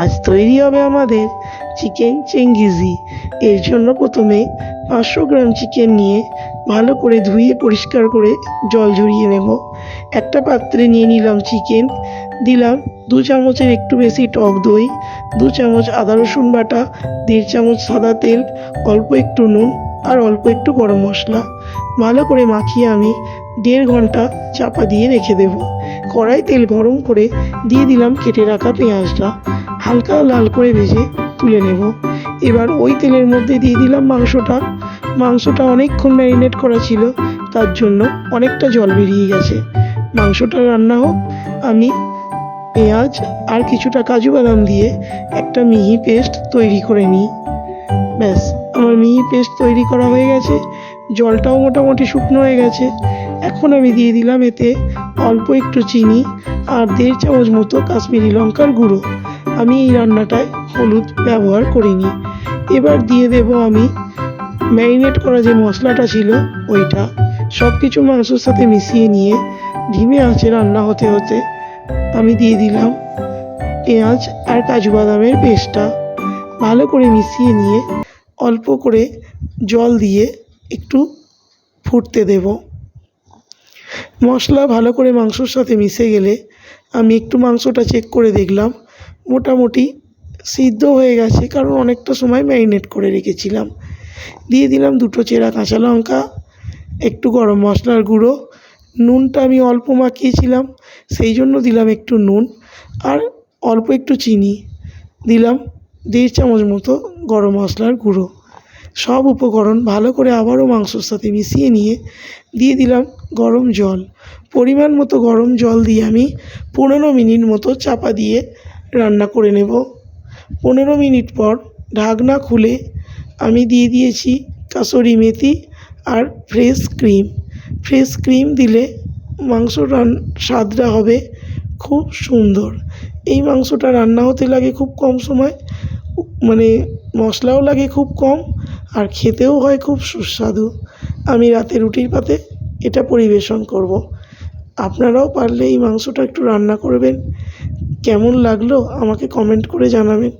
আজ তৈরি হবে আমাদের চিকেন চেঙ্গিজি। এর জন্য প্রথমে পাঁচশো গ্রাম চিকেন নিয়ে ভালো করে ধুয়ে পরিষ্কার করে জল ঝরিয়ে নেব। একটা পাত্রে নিয়ে নিলাম চিকেন। দিলাম দু চামচের একটু বেশি টক দই, দু চামচ আদা রসুন বাটা, দেড় চামচ সাদা তেল, অল্প একটু নুন আর অল্প একটু গরম মশলা। ভালো করে মাখিয়ে আমি দেড় ঘণ্টা চাপা দিয়ে রেখে দেবো। কড়াই তেল গরম করে দিয়ে দিলাম কেটে রাখা পেঁয়াজটা। হালকা লাল করে ভেজে তুলে নেব। এবার ওই তেলের মধ্যে দিয়ে দিলাম মাংসটা। মাংসটা অনেকক্ষণ ম্যারিনেট করা ছিল, তার জন্য অনেকটা জল বেরিয়ে গেছে। মাংসটা রান্না হোক, আমি পেঁয়াজ আর কিছুটা কাজু বাদাম দিয়ে একটা মিহি পেস্ট তৈরি করে নিই। ব্যাস, আমার মিহি পেস্ট তৈরি করা হয়ে গেছে। জলটাও মোটামুটি শুকনো হয়ে গেছে। এখন আমি দিয়ে দিলাম এতে অল্প একটু চিনি আর দেড় চামচ মতো কাশ্মীরি লঙ্কার গুঁড়ো। আমি এই রান্নাটায় হলুদ ব্যবহার করিনি। এবার দিয়ে দেব আমি ম্যারিনেট করা যে মশলাটা ছিল, ওইটা। সব কিছু মাংসের সাথে মিশিয়ে নিয়ে ধিমে আঁচে রান্না হতে হতে আমি দিয়ে দিলাম পেঁয়াজ আর কাজু বাদামের পেস্টটা। ভালো করে মিশিয়ে নিয়ে অল্প করে জল দিয়ে একটু ফুটতে দেব। মশলা ভালো করে মাংসর সাথে মিশে গেলে আমি একটু মাংসটা চেক করে দেখলাম। মোটামুটি সিদ্ধ হয়ে গেছে, কারণ অনেকটা সময় ম্যারিনেট করে রেখেছিলাম। দিয়ে দিলাম দুটো চেরা কাঁচা লঙ্কা, একটু গরম মশলার গুঁড়ো। নুনটা আমি অল্প মাখিয়েছিলাম, সেই জন্য দিলাম একটু নুন আর অল্প একটু চিনি। দিলাম দেড় চামচ মতো গরম মশলার গুঁড়ো। সব উপকরণ ভালো করে আবারও মাংসর সাথে মিশিয়ে নিয়ে দিয়ে দিলাম গরম জল। পরিমাণ মতো গরম জল দিয়ে আমি পনেরো মিনিট মতো চাপা দিয়ে রান্না করে নেব। পনেরো মিনিট পর ঢাকনা খুলে আমি দিয়ে দিয়েছি কাসুরি মেথি আর ফ্রেশ ক্রিম। ফ্রেশ ক্রিম দিলে মাংস রান, স্বাদটা হবে খুব সুন্দর। এই মাংসটা রান্না হতে লাগে খুব কম সময় মানে মশলাও লাগে খুব কম আর খেতেও হয় খুব সুস্বাদু। আমি রাতে রুটির পাতে এটা পরিবেশন করব। আপনারাও পারলে এই মাংসটা একটু রান্না করবেন। কেমন লাগল আমাকে কমেন্ট করে জানাবেন।